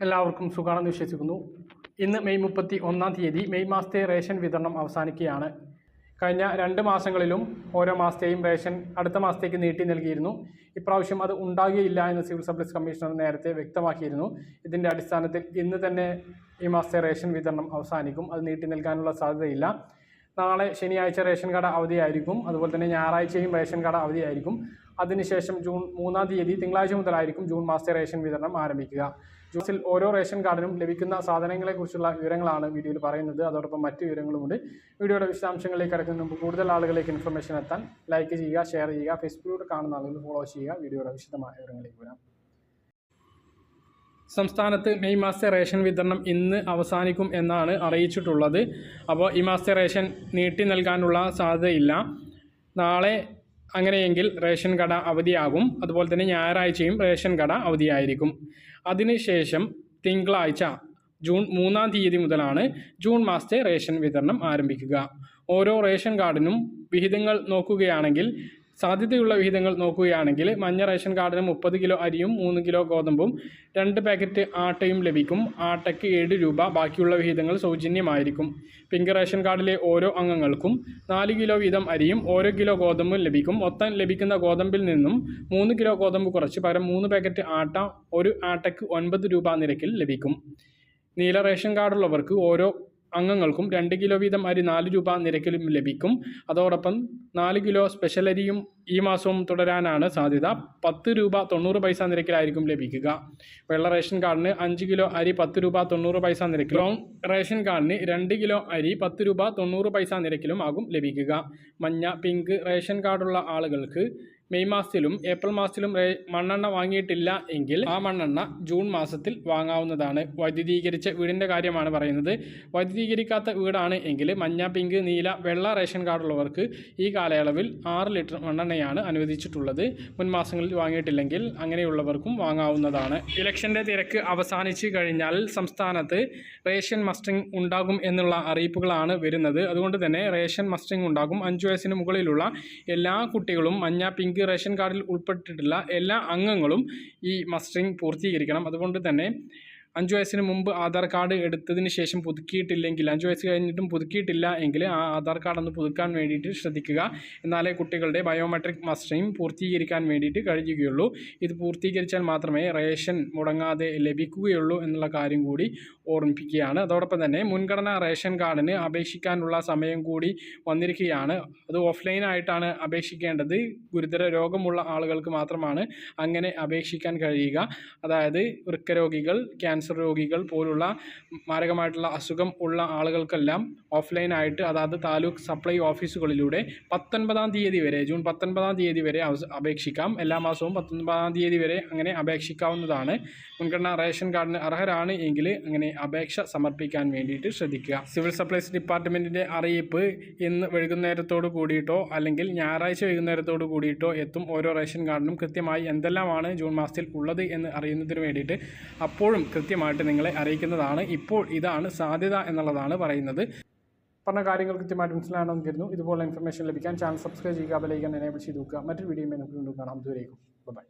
എല്ലാവർക്കും സുഖമാണെന്ന് വിശ്വസിക്കുന്നു. ഇന്ന് മെയ് മുപ്പത്തി ഒന്നാം തീയതി മെയ് മാസത്തെ റേഷൻ വിതരണം അവസാനിക്കുകയാണ്. കഴിഞ്ഞ രണ്ട് മാസങ്ങളിലും ഓരോ മാസത്തെയും റേഷൻ അടുത്ത മാസത്തേക്ക് നീട്ടി നൽകിയിരുന്നു. ഇപ്രാവശ്യം അത് ഉണ്ടാകുകയില്ല എന്ന് സിവിൽ സപ്ലൈസ് കമ്മീഷണർ നേരത്തെ വ്യക്തമാക്കിയിരുന്നു. ഇതിന്റെ അടിസ്ഥാനത്തിൽ ഇന്ന് തന്നെ ഈ മാസത്തെ റേഷൻ വിതരണം അവസാനിക്കും. അത് നീട്ടി നൽകാനുള്ള സാധ്യതയില്ല. നാളെ ശനിയാഴ്ച റേഷൻ കട അവധിയായിരിക്കും. അതുപോലെ തന്നെ ഞായറാഴ്ചയും റേഷൻ കട അവധിയായിരിക്കും. അതിനുശേഷം ജൂൺ മൂന്നാം തീയതി തിങ്കളാഴ്ച മുതലായിരിക്കും ജൂൺ മാസത്തെ റേഷൻ വിതരണം ആരംഭിക്കുക. ജൂസിൽ ഓരോ റേഷൻ കാർഡിനും ലഭിക്കുന്ന സാധനങ്ങളെക്കുറിച്ചുള്ള വിവരങ്ങളാണ് വീഡിയോയിൽ പറയുന്നത്. അതോടൊപ്പം മറ്റ് വിവരങ്ങളുമുണ്ട് വീഡിയോയുടെ വിശദാംശങ്ങളിലേക്ക് കിടക്കുന്ന മുമ്പ് കൂടുതൽ ആളുകളിലേക്ക് ഇൻഫർമേഷൻ എത്താൻ ലൈക്ക് ചെയ്യുക ഷെയർ ചെയ്യുക ഫേസ്ബുക്കിലൂടെ കാണുന്ന ആളുകൾ ഫോളോ ചെയ്യുക. വീഡിയോയുടെ വിശദമായ വിവരങ്ങളിലേക്ക് വരാം. സംസ്ഥാനത്ത് മെയ് മാസത്തെ റേഷൻ വിതരണം ഇന്ന് അവസാനിക്കും എന്നാണ് അറിയിച്ചിട്ടുള്ളത്. അപ്പോൾ ഈ മാസത്തെ റേഷൻ നീട്ടി നൽകാനുള്ള സാധ്യതയില്ല. നാളെ അങ്ങനെയെങ്കിൽ റേഷൻ കട അവധിയാകും. അതുപോലെ തന്നെ ഞായറാഴ്ചയും റേഷൻ കട അവധിയായിരിക്കും. അതിനുശേഷം തിങ്കളാഴ്ച ജൂൺ മൂന്നാം തീയതി മുതലാണ് ജൂൺ മാസത്തെ റേഷൻ വിതരണം ആരംഭിക്കുക. ഓരോ റേഷൻ കാർഡിനും വിഹിതങ്ങൾ നോക്കുകയാണെങ്കിൽ സാധ്യതയുള്ള വിഹിതങ്ങൾ നോക്കുകയാണെങ്കിൽ മഞ്ഞ റേഷൻ കാർഡിന് മുപ്പത് കിലോ അരിയും മൂന്ന് കിലോ ഗോതമ്പും രണ്ട് പാക്കറ്റ് ആട്ടയും ലഭിക്കും. ആട്ടയ്ക്ക് ഏഴ് രൂപ. ബാക്കിയുള്ള വിഹിതങ്ങൾ സൗജന്യമായിരിക്കും. പിങ്ക് റേഷൻ കാർഡിലെ ഓരോ അംഗങ്ങൾക്കും നാല് കിലോ വീതം അരിയും ഓരോ കിലോ ഗോതമ്പും ലഭിക്കും. മൊത്തം ലഭിക്കുന്ന ഗോതമ്പിൽ നിന്നും മൂന്ന് കിലോ ഗോതമ്പ് കുറച്ച് പകരം മൂന്ന് പാക്കറ്റ് ആട്ട ഒരു ആട്ടയ്ക്ക് ഒൻപത് രൂപ നിരക്കിൽ ലഭിക്കും. നീല റേഷൻ കാർഡുള്ളവർക്ക് ഓരോ അംഗങ്ങൾക്കും രണ്ട് കിലോ വീതം അരി നാല് രൂപ നിരക്കിലും ലഭിക്കും. അതോടൊപ്പം നാല് കിലോ സ്പെഷ്യൽ അരിയും ഈ മാസവും തുടരാനാണ് സാധ്യത. പത്ത് രൂപ തൊണ്ണൂറ് പൈസ നിരക്കിലായിരിക്കും ലഭിക്കുക. വെള്ള റേഷൻ കാർഡിന് അഞ്ച് കിലോ അരി പത്ത് രൂപ തൊണ്ണൂറ് പൈസ നിരക്കിലും. ബ്രൗൺ റേഷൻ കാർഡിന് രണ്ട് കിലോ അരി പത്ത് രൂപ തൊണ്ണൂറ് പൈസ നിരക്കിലും ആകും ലഭിക്കുക. മഞ്ഞ പിങ്ക് റേഷൻ കാർഡുള്ള ആളുകൾക്ക് മെയ് മാസത്തിലും ഏപ്രിൽ മാസത്തിലും മണ്ണെണ്ണ വാങ്ങിയിട്ടില്ല എങ്കിൽ ആ മണ്ണെണ്ണ ജൂൺ മാസത്തിൽ വാങ്ങാവുന്നതാണ്. വൈദ്യുതീകരിച്ച വീടിന്റെ കാര്യമാണ് പറയുന്നത്. വൈദ്യുതീകരിക്കാത്ത വീടാണ് എങ്കിൽ മഞ്ഞ പിങ്ക് നീല വെള്ള റേഷൻ കാർഡുള്ളവർക്ക് ഈ കാലയളവിൽ ആറ് ലിറ്റർ മണ്ണെണ്ണയാണ് അനുവദിച്ചിട്ടുള്ളത്. മുൻ മാസങ്ങളിൽ വാങ്ങിയിട്ടില്ലെങ്കിൽ അങ്ങനെയുള്ളവർക്കും വാങ്ങാവുന്നതാണ്. ഇലക്ഷന്റെ തിരക്ക് അവസാനിച്ച് കഴിഞ്ഞാൽ സംസ്ഥാനത്ത് റേഷൻ മസ്റ്ററിംഗ് ഉണ്ടാകും എന്നുള്ള അറിയിപ്പുകളാണ് വരുന്നത്. അതുകൊണ്ട് തന്നെ റേഷൻ മസ്റ്ററിംഗ് ഉണ്ടാകും. അഞ്ച് വയസ്സിന് മുകളിലുള്ള എല്ലാ കുട്ടികളും മഞ്ഞ പിങ്ക് റേഷൻ കാർഡിൽ ഉൾപ്പെട്ടിട്ടുള്ള എല്ലാ അംഗങ്ങളും ഈ മസ്റ്ററിംഗ് പൂർത്തീകരിക്കണം. അതുകൊണ്ട് തന്നെ അഞ്ച് വയസ്സിന് മുമ്പ് ആധാർ കാർഡ് എടുത്തതിന് ശേഷം പുതുക്കിയിട്ടില്ലെങ്കിൽ അഞ്ച് വയസ്സ് കഴിഞ്ഞിട്ടും പുതുക്കിയിട്ടില്ല എങ്കിൽ ആ ആധാർ കാർഡ് ഒന്ന് പുതുക്കാൻ വേണ്ടിയിട്ട് ശ്രദ്ധിക്കുക. എന്നാലേ കുട്ടികളുടെ ബയോമെട്രിക് മസ്റ്ററിംഗ് പൂർത്തീകരിക്കാൻ വേണ്ടിയിട്ട് കഴിയുകയുള്ളൂ. ഇത് പൂർത്തീകരിച്ചാൽ മാത്രമേ റേഷൻ മുടങ്ങാതെ ലഭിക്കുകയുള്ളൂ എന്നുള്ള കാര്യം കൂടി ഓർമ്മിപ്പിക്കുകയാണ്. അതോടൊപ്പം തന്നെ മുൻഗണന റേഷൻ കാർഡിന് അപേക്ഷിക്കാനുള്ള സമയം കൂടി വന്നിരിക്കുകയാണ്. അത് ഓഫ്ലൈനായിട്ടാണ് അപേക്ഷിക്കേണ്ടത്. ഗുരുതര രോഗമുള്ള ആളുകൾക്ക് മാത്രമാണ് അങ്ങനെ അപേക്ഷിക്കാൻ കഴിയുക. അതായത് വൃക്കരോഗികൾ ക്യാൻസർ രോഗികൾ പോലുള്ള മാരകമായിട്ടുള്ള അസുഖം ഉള്ള ആളുകൾക്കെല്ലാം ഓഫ്ലൈനായിട്ട് അതായത് താലൂക്ക് സപ്ലൈ ഓഫീസുകളിലൂടെ പത്തൊൻപതാം തീയതി വരെ ജൂൺ പത്തൊൻപതാം തീയതി വരെ അപേക്ഷിക്കാം. എല്ലാ മാസവും പത്തൊൻപതാം തീയതി വരെ അങ്ങനെ അപേക്ഷിക്കാവുന്നതാണ്. മുൻഗണന റേഷൻ കാർഡിന് അർഹരാണ് എങ്കിൽ അങ്ങനെ അപേക്ഷ സമർപ്പിക്കാൻ വേണ്ടിയിട്ട് ശ്രദ്ധിക്കുക. സിവിൽ സപ്ലൈസ് ഡിപ്പാർട്ട്മെന്റിന്റെ അറിയിപ്പ് ഇന്ന് വൈകുന്നേരത്തോട് കൂടിയിട്ടോ അല്ലെങ്കിൽ ഞായറാഴ്ച വൈകുന്നേരത്തോട് കൂടിയിട്ടോ എത്തും. ഓരോ റേഷൻ കാർഡിനും കൃത്യമായി എന്തെല്ലാമാണ് ജൂൺ മാസത്തിൽ ഉള്ളത് എന്ന് അറിയുന്നതിന് വേണ്ടിയിട്ട് അപ്പോഴും കൃത്യമായിട്ട് നിങ്ങളെ അറിയിക്കുന്നതാണ്. ഇപ്പോൾ ഇതാണ് സാധ്യത എന്നുള്ളതാണ് പറയുന്നത്. പറഞ്ഞ കാര്യങ്ങൾ കൃത്യമായിട്ട് മനസ്സിലാണെന്ന് കരുതുന്നു. ഇതുപോലെ ഇൻഫർമേഷൻ ലഭിക്കാൻ ചാനൽ സബ്സ്ക്രൈബ് ചെയ്യുക ബെലൈക്കൻ എനേബിൾ ചെയ്ത് നോക്കുക മറ്റൊരു വീഡിയോ നമുക്ക് വീണ്ടും കാണാം. ദൂരേക്കും ബൈ